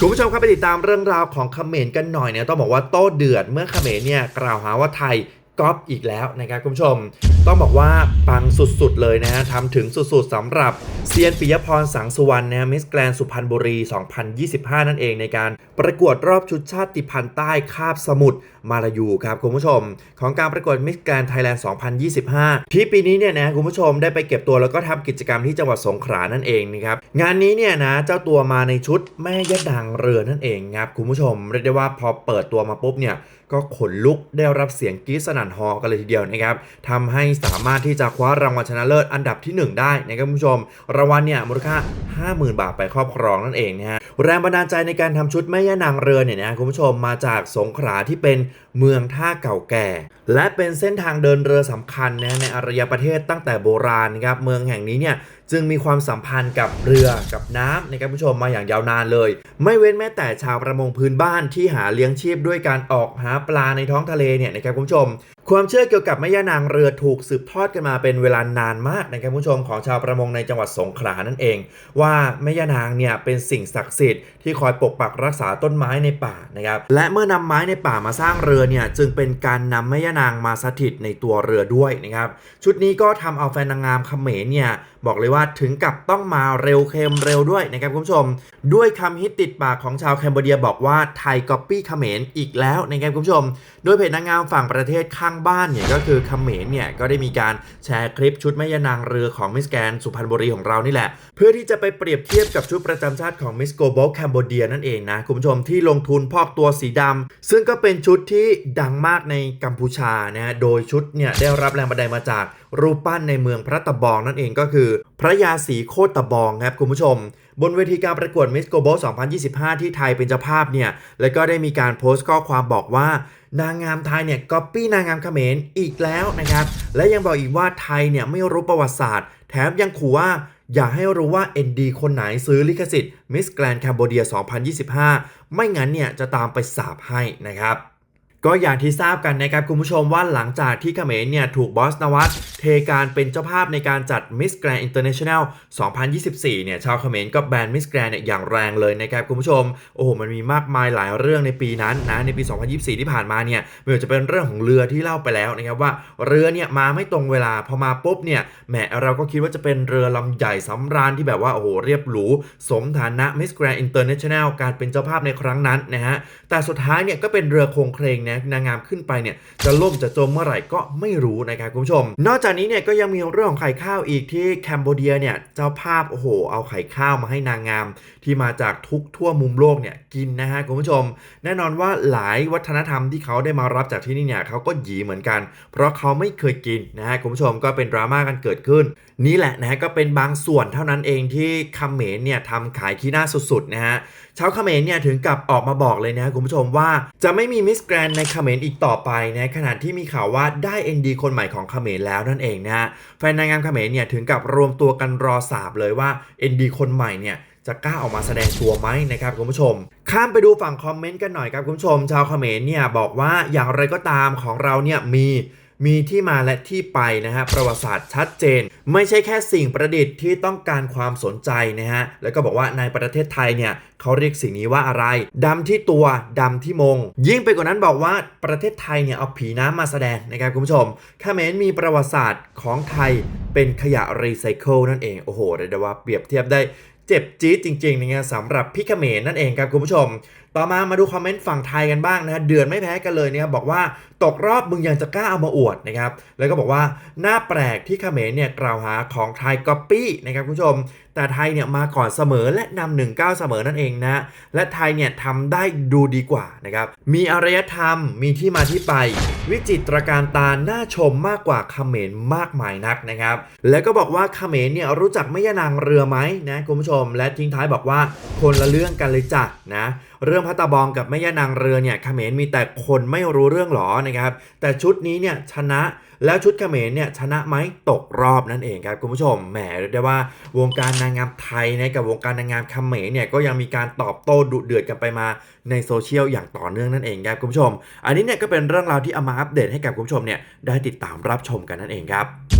คุณผู้ชมครับไปติดตามเรื่องราวของเขมรกันหน่อยเนี่ยต้องบอกว่าโต้เดือดเมื่อเขมรเนี่ยกล่าวหาว่าไทย ก๊อปอีกแล้วนะครับคุณผู้ชม ต้องบอกว่าปังสุดๆเลยนะฮะทำถึงสุดๆสำหรับเซียนปิยพรสังสุวรรณนะมิสแกรนสุพรรณบุรี 2025 นั่นเองในการประกวดรอบชุดชาติพันธุ์ใต้คาบสมุทรมาลายูครับคุณผู้ชม ของการประกวดมิสแกรนไทยแลนด์ 2025 ที่ปีนี้เนี่ยนะคุณผู้ชมได้ไปเก็บตัวแล้วก็ทำกิจกรรมที่จังหวัดสงขลานั่นเองนะครับงานนี้เนี่ยนะเจ้าตัวมาในชุดแม่ยะดังเรือนั่นเองครับคุณผู้ชมเรียกได้ว่าพอเปิดตัวมาปุ๊บเนี่ยก็ขนลุกได้รับเสียงกรี๊ดสนั่นฮอกันเลยทีเดียวนะครับทำให้สามารถที่จะคว้ารางวัลชนะเลิศอันดับที่ 1 ได้นะครับคุณผู้ชม รางวัลเนี่ยมูลค่า 50,000 บาทไปครอบครองนั่นเองนะฮะแรงบันดาลใจในการทำชุดแม่ย่านางเรือเนี่ยนะคุณผู้ชมมาจากสงขลาที่เป็นเมืองท่าเก่าแก่ และเป็นเส้นทางเดินเรือสำคัญนะในอารยประเทศตั้งแต่โบราณนะครับเมืองแห่งนี้เนี่ยจึงมีความสัมพันธ์กับเรือกับน้ำนะครับผู้ชมมาอย่างยาวนานเลย ไม่เว้นแม้แต่ชาวประมงพื้นบ้านที่หาเลี้ยงชีพด้วยการออกหาปลาในท้องทะเลเนี่ยนะครับคุณผู้ชม ความเชื่อเกี่ยวกับแม่ย่านางเรือถูกสืบทอดกันมาเป็นเวลานานมากนะครับผู้ชมของชาวประมงในจังหวัดสงขลานั่นเอง ว่าแม่ย่านางเนี่ยเป็นสิ่งศักดิ์สิทธิ์ที่คอยปกปักรักษาต้นไม้ในป่านะครับและเมื่อนำไม้ในป่ามาสร้างเรือเนี่ยจึงเป็นการนำแม่ย่านางมาสถิตในตัวเรือด้วยนะครับชุดนี้ก็ทำเอาแฟนนางงามเขมรเนี่ยบอกเลยว่าถึงกับต้องมาเร็วเค็มเร็วด้วยนะครับคุณผู้ชม ด้วยคำฮิตติดปากของชาวแคนเบเดียบอกว่าไทยก๊อปปี้เขมรอีกแล้วนะครับคุณผู้ชม โดยเพจนางงามฝั่งประเทศข้างบ้านเนี่ยก็คือเขมรเนี่ยก็ได้มีการแชร์คลิปชุดแม่ยานางเรือของมิสแกนสุพรรณบุรีของเรานี่แหละ เพื่อที่จะไปเปรียบเทียบกับชุดประจำชาติของมิสโกโบลแคนเบเดียนั่นเองนะ คุณผู้ชมที่ลงทุนพอกตัวสีดำซึ่งก็เป็นชุดที่ดังมากในกัมพูชานะโดยชุดเนี่ยได้รับแรงบันดาลมาจากรูปปั้นในเมืองพระตะบองนั่นเองก็คือ พระยาศรีโคตตะบองครับคุณผู้ชม บนเวทีการประกวดมิสโกโบ2025 ที่ไทยเป็นเจ้าภาพเนี่ยแล้วก็ได้มีการโพสต์ข้อความบอกว่านางงามไทยเนี่ยก๊อปปี้นางงามเขมรอีกแล้วนะครับ และยังบอกอีกว่าไทยเนี่ยไม่รู้ประวัติศาสตร์ แถมยังขู่ว่าอย่าให้รู้ว่า ND คนไหนซื้อลิขสิทธิ์มิสแกรน c a m b o d i a 2025 ไม่งั้นเนี่ยจะตามไปสาบให้นะครับ ก็อย่างที่ทราบกันนะครับคุณผู้ชมว่าหลังจากที่เขมรเนี่ยถูกบอสนวัตเทการเป็นเจ้าภาพในการจัด Miss Grand International 2024 เนี่ยชาวเขมรก็แบน Miss Grand เนี่ยอย่างแรงเลยนะครับคุณผู้ชม โอ้โหมันมีมากมายหลายเรื่องในปีนั้นนะในปี 2024 ที่ผ่านมาเนี่ยไม่ว่าจะเป็นเรื่องของเรือที่เล่าไปแล้วนะครับว่าเรือเนี่ยมาไม่ตรงเวลาพอมาปุ๊บเนี่ยแหมเราก็คิดว่าจะเป็นเรือลำใหญ่สำราญที่แบบว่าโอ้โหเรียบหรูสมฐานะ Miss Grand International การเป็นเจ้าภาพในครั้งนั้นนะฮะแต่สุดท้ายเนี่ยก็เป็นเรือคงเคลงนะนางงามขึ้นไปเนี่ยจะล่มจะจมเมื่อไหร่ก็ไม่รู้นะครับคุณผู้ชม นอกจากนี้เนี่ยก็ยังมีเรื่องของไข่ข้าวอีกที่แคนเบเดียเนี่ยเจ้าภาพโอ้โหเอาไข่ข้าวมาให้นางงาม ที่มาจากทุกทั่วมุมโลกเนี่ยกินนะฮะคุณผู้ชม แน่นอนว่าหลายวัฒนธรรมที่เขาได้มารับจากที่นี่เนี่ยเขาก็หยีเหมือนกัน เพราะเขาไม่เคยกินนะฮะคุณผู้ชมก็เป็นดราม่ากันเกิดขึ้น นี่แหละนะฮะก็เป็นบางส่วนเท่านั้นเองที่คเขมรเนี่ยทำขายขี้หน้าสุดๆนะฮะชาวเขมรเนี่ยถึงกับออกมาบอกเลยนะคุณผู้ชมว่าจะไม่มีมิสแกรนในเขมรอีกต่อไปนะขณะที่มีข่าวว่าได้เอ็นดีคนใหม่ของเขมรแล้วนั่นเองนะฮะแฟนนางงามเขมรเนี่ยถึงกับรวมตัวกันรอสาบเลยว่าเอ็นดีคนใหม่เนี่ยจะกล้าออกมาแสดงตัวไหมนะครับคุณผู้ชม ข้ามไปดูฝั่งคอมเมนต์กันหน่อยครับคุณผู้ชม ชาวเขมรเนี่ยบอกว่าอย่างไรก็ตามของเราเนี่ยมี มีที่มาและที่ไปนะฮะประวัติศาสตร์ชัดเจน ไม่ใช่แค่สิ่งประดิษฐ์ที่ต้องการความสนใจนะฮะแล้วก็บอกว่าในประเทศไทยเนี่ยเขาเรียกสิ่งนี้ว่าอะไรดำที่ตัวดำที่มง ยิ่งไปกว่านั้นบอกว่าประเทศไทยเนี่ยเอาผีน้ำมาแสดงนะครับคุณผู้ชมเขมรมีประวัติศาสตร์ของไทยเป็นขยะรีไซเคิลนั่นเอง โอ้โหเรียกได้ว่าเปรียบเทียบได้ เจ็บจี๊ดจริงๆนะสำหรับพี่เขมรนั่นเองครับคุณผู้ชม ต่อมามาดูคอมเมนต์ฝั่งไทยกันบ้างนะฮะเดือดไม่แพ้กันเลยนะครับบอกว่าตกรอบมึงยังจะกล้าเอามาอวดนะครับแล้วก็บอกว่าหน้าแปลกที่เขมรเนี่ยกล่าวหาของไทยก๊อปปี้นะครับคุณผู้ชม แต่ไทยเนี่ยมาก่อนเสมอและนำหนึ่งก้าเสมอนั่นเองนะ และไทยเนี่ยทำได้ดูดีกว่านะครับ มีอารยธรรม มีที่มาที่ไป วิจิตรการตาหน้าชมมากกว่าเขมรมากมายนักนะครับ แล้วก็บอกว่าเขมรเนี่ยรู้จักไม่ยานางเรือไหมนะคุณผู้ชม และทิ้งท้ายบอกว่าคนละเรื่องกันเลยจ้ะนะเรื่องพัตตาบองกับแม่ย่านางเรือเนี่ยเขมรมีแต่คนไม่รู้เรื่องหรอนะครับ แต่ชุดนี้เนี่ยชนะแล้วชุดเขมรเนี่ยชนะไหมตกรอบนั่นเองครับคุณผู้ชมแหมเรียกได้ว่าวงการนางงามไทยนะกับวงการนางงามเขมรเนี่ยก็ยังมีการตอบโต้ดุเดือดกันไปมาในโซเชียลอย่างต่อเนื่องนั่นเองครับคุณผู้ชม อันนี้เนี่ยก็เป็นเรื่องราวที่เอามาอัปเดตให้กับคุณผู้ชมเนี่ยได้ติดตามรับชมกันนั่นเองครับ